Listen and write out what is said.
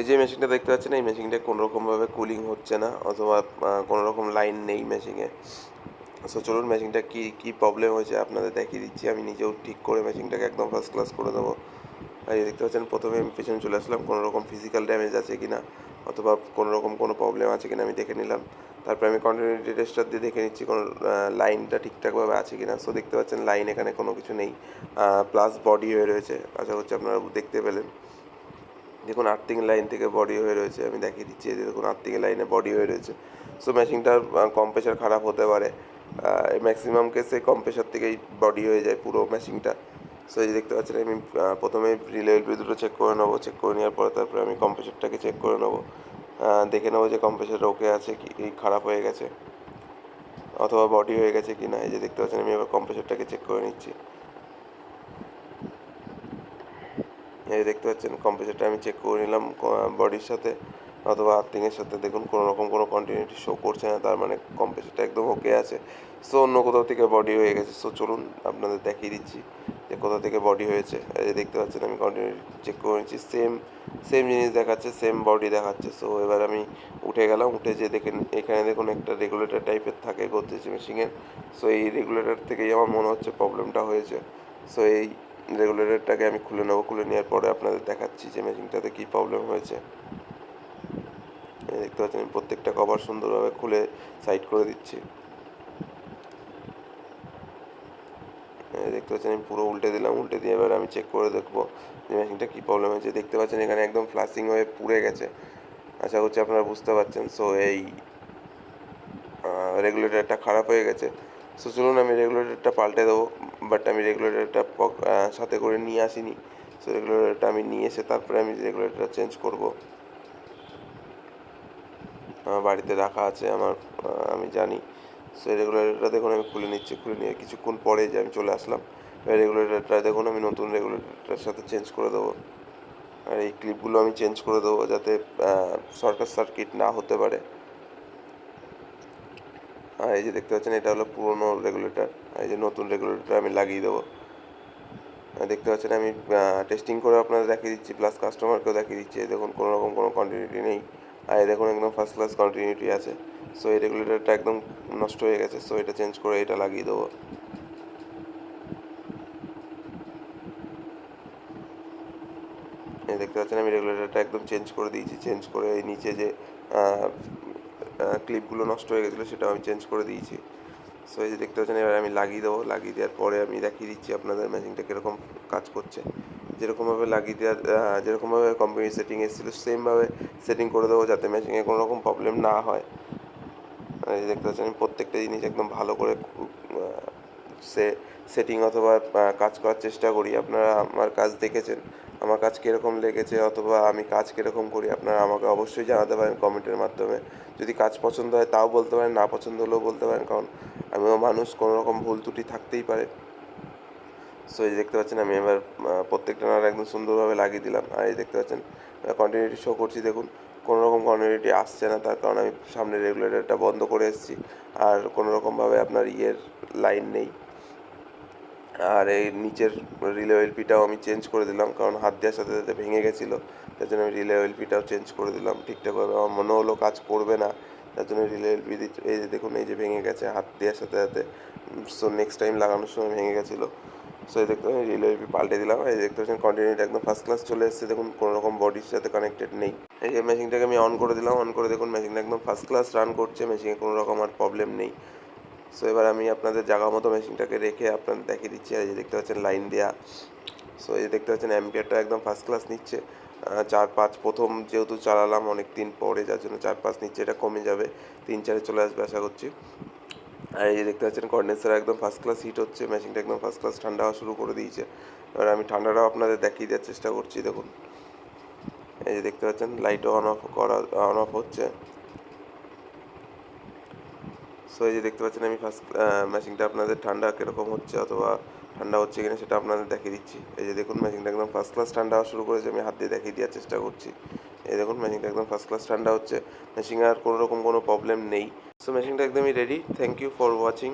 এই যে মেশিনটা দেখতে পাচ্ছেন এই মেশিনটা কোনো রকমভাবে কুলিং হচ্ছে না অথবা আহ, কোনো রকম লাইন নেই মেশিনে সো চলুন মেশিনটা কী কী প্রবলেম হয়েছে আপনাদের দেখিয়ে দিচ্ছি। আমি নিজেও ঠিক করে মেশিনটাকে একদম ফার্স্ট ক্লাস করে দেবো। আর দেখতে পাচ্ছেন প্রথমে আমি পেছনে চলে আসলাম কোনো রকম ফিজিক্যাল ড্যামেজ আছে কি না অথবা কোনো রকম কোনো প্রবলেম আছে কিনা আমি দেখে নিলাম। তারপরে আমি কন্টিনিউটি টেস্টার দিয়ে দেখে নিচ্ছি কোনো লাইনটা ঠিকঠাকভাবে আছে কিনা। সো দেখতে পাচ্ছেন লাইন এখানে কোনো কিছু নেই। প্লাস বডি হয়ে রয়েছে। আশা করছি আপনারা দেখতে পেলেন। দেখুন আর্থিং লাইন থেকে বডি হয়ে রয়েছে, আমি দেখিয়ে দিচ্ছি যে দেখুন আর্থিং লাইনে বডি হয়ে রয়েছে। সো মেশিনটার কম্প্রেসার খারাপ হতে পারে। ম্যাক্সিমাম কেসে কম্প্রেসার থেকেই বডি হয়ে যায় পুরো মেশিনটা সো এই যে দেখতে পাচ্ছেন, আমি প্রথমে রিলেল দুটো চেক করে নেব চেক করে নেওয়ার পরে তারপরে আমি কম্প্রেসারটাকে চেক করে নেব। দেখে নেব যে কম্প্রেসারটা ওকে আছে কি খারাপ হয়ে গেছে, অথবা বডি হয়ে গেছে কি না এই যে দেখতে পাচ্ছেন, আমি এবার কম্প্রেসারটাকে চেক করে নিচ্ছি। এই দেখতে পাচ্ছেন কম্প্রেসারটা আমি চেক করে নিলাম বডির সাথে অথবা আর্থিংয়ের সাথে। দেখুন কোনো রকম কোনো কন্টিনিউটি শো করছে না, তার মানে কম্প্রেসারটা একদম ওকে আছে। সো অন্য কোথাও থেকে বডি হয়ে গেছে। সো চলুন আপনাদের দেখিয়ে দিচ্ছি যে কোথা থেকে বডি হয়েছে। এই যে দেখতে পাচ্ছেন, আমি কন্টিনিউটি চেক করে নিচ্ছি। সেম সেম জিনিস দেখাচ্ছে সেম বডি দেখাচ্ছে। সো এবার আমি উঠে গেলাম, উঠে যে দেখেন, এখানে দেখুন একটা রেগুলেটর টাইপের থাকে গোদরেজ মেশিনের সো এই রেগুলেটর থেকেই আমার মনে হচ্ছে প্রবলেমটা হয়েছে। সো এই রেগুলেটরটাকে আমি খুলে নেব। খুলে নেওয়ার পরে আপনাদের দেখাচ্ছি যে মেশিনটাতে কী প্রবলেম হয়েছে। দেখতে পাচ্ছেন, আমি প্রত্যেকটা কভার সুন্দরভাবে খুলে সাইড করে দিচ্ছি। দেখতে পাচ্ছেন, আমি পুরো উল্টে দিলাম। উল্টে দিয়ে এবার আমি চেক করে দেখব যে মেশিনটা কী প্রবলেম হয়েছে। দেখতে পাচ্ছেন, এখানে একদম ফ্লাশিং হয়ে পুড়ে গেছে। আশা করছি আপনারা বুঝতে পারছেন। সো এই রেগুলেটরটা খারাপ হয়ে গেছে। সো চলুন আমি রেগুলেটরটা পাল্টে দেবো। বাট আমি রেগুলেটরটা সাথে করে নিয়ে আসিনি। সো রেগুলেটরটা আমি নিয়ে এসে তারপরে আমি রেগুলেটরটা চেঞ্জ করব। আমার বাড়িতে রাখা আছে, আমার আমি জানি। সো রেগুলেটরটা দেখুন, আমি খুলে নিচ্ছি, খুলে নিয়ে কিছুক্ষণ পরে যে আমি চলে আসলাম, এবার রেগুলেটরটা দেখুন, আমি নতুন রেগুলেটরটার সাথে চেঞ্জ করে দেবো। আর এই ক্লিপগুলো আমি চেঞ্জ করে দেবো যাতে শর্ট সার্কিট না হতে পারে। আর এই যে দেখতে পাচ্ছেন, এটা হলো পুরনো রেগুলেটর এই যে নতুন রেগুলেটর আমি লাগিয়ে দেবো। দেখতে পাচ্ছেন, আমি টেস্টিং করে আপনাদের দেখিয়ে দিচ্ছি প্লাস কাস্টমারকেও দেখিয়ে দিচ্ছি। দেখুন, কোনো রকম কোনো কন্টিনিউটি নেই। আর এই দেখুন, একদম ফার্স্ট ক্লাস কন্টিনিউটি আছে। সো এই রেগুলেটরটা একদম নষ্ট হয়ে গেছে। সো এটা চেঞ্জ করে এটা লাগিয়ে দেবো। দেখতে পাচ্ছেন, আমি রেগুলেটরটা একদম চেঞ্জ করে দিয়েছি। চেঞ্জ করে নিচে যে ক্লিপগুলো নষ্ট হয়ে গেছিল, সেটাও আমি চেঞ্জ করে দিয়েছি। সো এই যে দেখতে পাচ্ছেন, এবার আমি লাগিয়ে দেবো। লাগিয়ে দেওয়ার পরে আমি দেখিয়ে দিচ্ছি আপনাদের মেশিনটা কীরকম কাজ করছে। যেরকমভাবে লাগিয়ে দেওয়ার যেরকমভাবে কোম্পানি সেটিং এসেছিল সেমভাবে সেটিং করে দেবো যাতে মেশিনে কোনো রকম প্রবলেম না হয়। এই দেখতে পাচ্ছেন, আমি প্রত্যেকটা জিনিস একদম ভালো করে সে সেটিং অথবা কাজ করার চেষ্টা করি। আপনারা আমার কাজ দেখেছেন। আমার কাজ কীরকম লেগেছে অথবা আমি কাজ কীরকম করি, আপনারা আমাকে অবশ্যই জানাতে পারেন কমেন্টের মাধ্যমে। যদি কাজ পছন্দ হয় তাও বলতে পারেন, না পছন্দ হলেও বলতে পারেন, কারণ আমিও মানুষ কোনো রকম ভুল ত্রুটি থাকতেই পারে। সো এই দেখতে পাচ্ছেন, আমি এবার প্রত্যেকটা নাট একদম সুন্দরভাবে লাগিয়ে দিলাম। আর এই দেখতে পাচ্ছেন কন্টিনিউটি শো করছি, দেখুন। কোনো রকম কন্টিনিউটি আসছে না, তার কারণ আমি সামনে রেগুলেটরটা বন্ধ করে এসেছি। আর কোনো রকমভাবে আপনার ইয়ের লাইন নেই। আর এই নিচের রিলে অয়েল পিটাও আমি চেঞ্জ করে দিলাম, কারণ হাত দেওয়ার সাথে সাথে ভেঙে গেছিল, তার জন্য আমি রিলে অয়েল পিটাও চেঞ্জ করে দিলাম ঠিকঠাকভাবে। আমার মনে হলো কাজ করবে না, তার জন্য রিলে অয়েল পি এই যে দেখুন, এই যে ভেঙে গেছে হাত দেওয়ার সাথে সাথে। সো নেক্সট টাইম লাগানোর সময় ভেঙে গেছিল। সো এই দেখতে পাচ্ছেন রিলে অয়েল পি পাল্টে দিলাম। এই দেখতে পাচ্ছেন কন্টিনিউটি একদম ফার্স্ট ক্লাস চলে এসেছে। দেখুন কোনো রকম বডির সাথে কানেক্টেড নেই। এই যে মেশিনটাকে আমি অন করে দিলাম অন করে দেখুন মেশিনটা একদম ফার্স্ট ক্লাস রান করছে মেশিনে কোনো রকম আর প্রবলেম নেই। সো এবার আমি আপনাদের জায়গা মতো মেশিনটাকে রেখে আপনাদের দেখিয়ে দিচ্ছি। আর দেখতে পাচ্ছেন লাইন দেয়া। সো এই দেখতে পাচ্ছেন অ্যাম্পিয়ারটা একদম ফার্স্ট ক্লাস নিচ্ছে। চার পাঁচ প্রথম যেহেতু চালালাম অনেক দিন পরে, যার জন্য চার পাঁচ নিচ্ছে, এটা কমে যাবে। তিন চারে চলে আসবে আশা করছি। আর এই যে দেখতে পাচ্ছেন কন্ডেন্সার একদম ফার্স্ট ক্লাস হিট হচ্ছে। মেশিনটা একদম ফার্স্ট ক্লাস ঠান্ডা হওয়া শুরু করে দিয়েছে। এবার আমি ঠান্ডাটাও আপনাদের দেখিয়ে দেওয়ার চেষ্টা করছি, দেখুন। এই যে দেখতে পাচ্ছেন লাইটও অন অফ করা অন অফ হচ্ছে। সো এই যে দেখতে পাচ্ছেন আমি ফার্স্ট ম্যাচিংটা আপনাদের ঠান্ডা কীরকম হচ্ছে অথবা ঠান্ডা হচ্ছে কিনা সেটা আপনাদের দেখিয়ে দিচ্ছি। এই যে দেখুন ম্যাচিংটা একদম ফার্স্ট ক্লাস ঠান্ডা হওয়া শুরু করেছে, আমি হাত দিয়ে দেখিয়ে দেওয়ার চেষ্টা করছি। এই দেখুন ম্যাচিংটা একদম ফার্স্ট ক্লাস ঠান্ডা হচ্ছে ম্যাচিং আর কোনো রকম কোনো প্রবলেম নেই। সো ম্যাচিংটা একদমই ready thank you for watching